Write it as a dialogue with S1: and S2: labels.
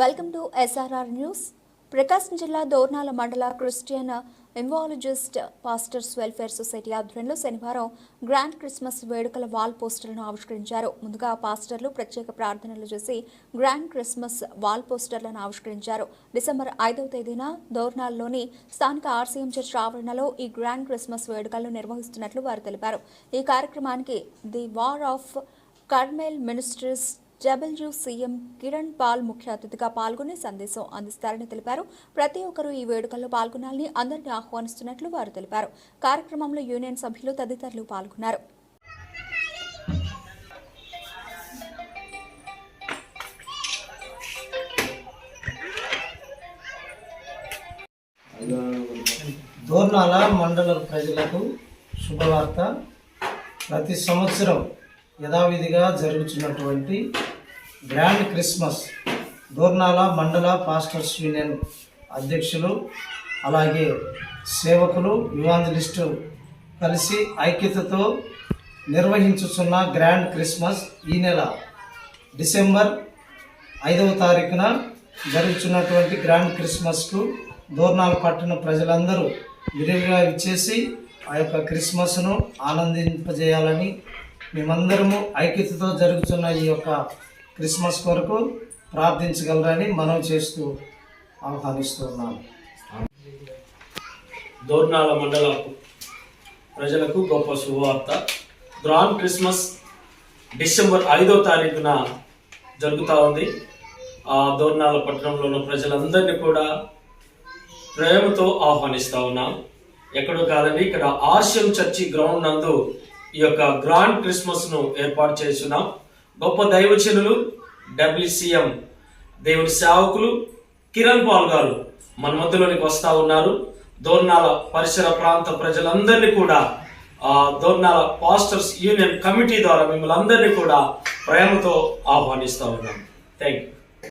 S1: Welcome to SRR news. Prakasam జిల్లా దోర్నాల మండల Christian evangelist pastors welfare society ఆధ్వర్యంలో శనివారం గ్రాండ్ క్రిస్మస్ వేడుకల వాల్ పోస్టర్లను ఆవిష్కరించారు. ముందుగా పాస్టర్లు ప్రత్యేక ప్రార్థనలు చేసి గ్రాండ్ క్రిస్మస్ వాల్ పోస్టర్లను ఆవిష్కరించారు. డిసెంబర్ ఐదవ తేదీన దోర్నాల్లోని స్థానిక ఆర్సీఎం చర్చ్ ఆవరణలో ఈ గ్రాండ్ క్రిస్మస్ వేడుకలను నిర్వహిస్తున్నట్లు వారు తెలిపారు. ఈ కార్యక్రమానికి the war of Carmel ministries W CM Kiran Paul ముఖ్య అతిథిగా పాల్గొని సందేశం అందిస్తారని తెలిపారు. ప్రతి ఒక్కరూ ఈ వేడుకల్లో పాల్గొనాలని అందరినీ ఆహ్వానిస్తున్నట్లు వారు తెలిపారు. కార్యక్రమంలో యూనియన్ సభ్యులు తదితరులు పాల్గొన్నారు.
S2: దూర్నాల మండల ప్రజలకు శుభవార్త. ప్రతి సంవత్సరం యథావిధిగా జరుగుతున్నటువంటి గ్రాండ్ క్రిస్మస్. దూర్నాల మండల పాస్టర్స్ యూనియన్ అధ్యక్షులు అలాగే సేవకులు యువాంజలిస్టు కలిసి ఐక్యతతో నిర్వహించుతున్న గ్రాండ్ క్రిస్మస్ ఈ నెల డిసెంబర్ ఐదవ తారీఖున జరుగుతున్నటువంటి గ్రాండ్ క్రిస్మస్కు దోర్నాల పట్టణ ప్రజలందరూ విరివిగా ఇచ్చేసి ఆ యొక్క క్రిస్మస్ను ఆనందింపజేయాలని మేమందరము ఐక్యతతో జరుగుతున్న ఈ యొక్క క్రిస్మస్ కొరకు ప్రార్థించగలరని మనం చేస్తూ ఆహ్వానిస్తున్నాం
S3: దోర్నాల మండల ప్రజలకు గొప్ప శుభవార్త. గ్రాండ్ క్రిస్మస్ డిసెంబర్ ఐదో తారీఖున జరుగుతూ ఉంది. ఆ దోర్నాల పట్టణంలో ఉన్న ప్రజలందరినీ కూడా ప్రేమతో ఆహ్వానిస్తూ ఉన్నాం. ఎక్కడో కాదండి ఇక్కడ ఆర్షియం చర్చి గ్రౌండ్ నందు ఈ యొక్క గ్రాండ్ క్రిస్మస్ను ఏర్పాటు చేస్తున్నాం. గొప్ప దైవచనులు డబ్ల్యూసిఎం దేవుడి సేవకులు కిరణ్ పాల్ గారు మన మధ్యలోనికి వస్తూ ఉన్నారు. దోర్నాల పరిసర ప్రాంత ప్రజలందరినీ కూడా దోర్నాల పాస్టర్స్ యూనియన్ కమిటీ ద్వారా మిమ్మల్ని అందరినీ కూడా ప్రేమతో ఆహ్వానిస్తూ ఉన్నాం. Thank you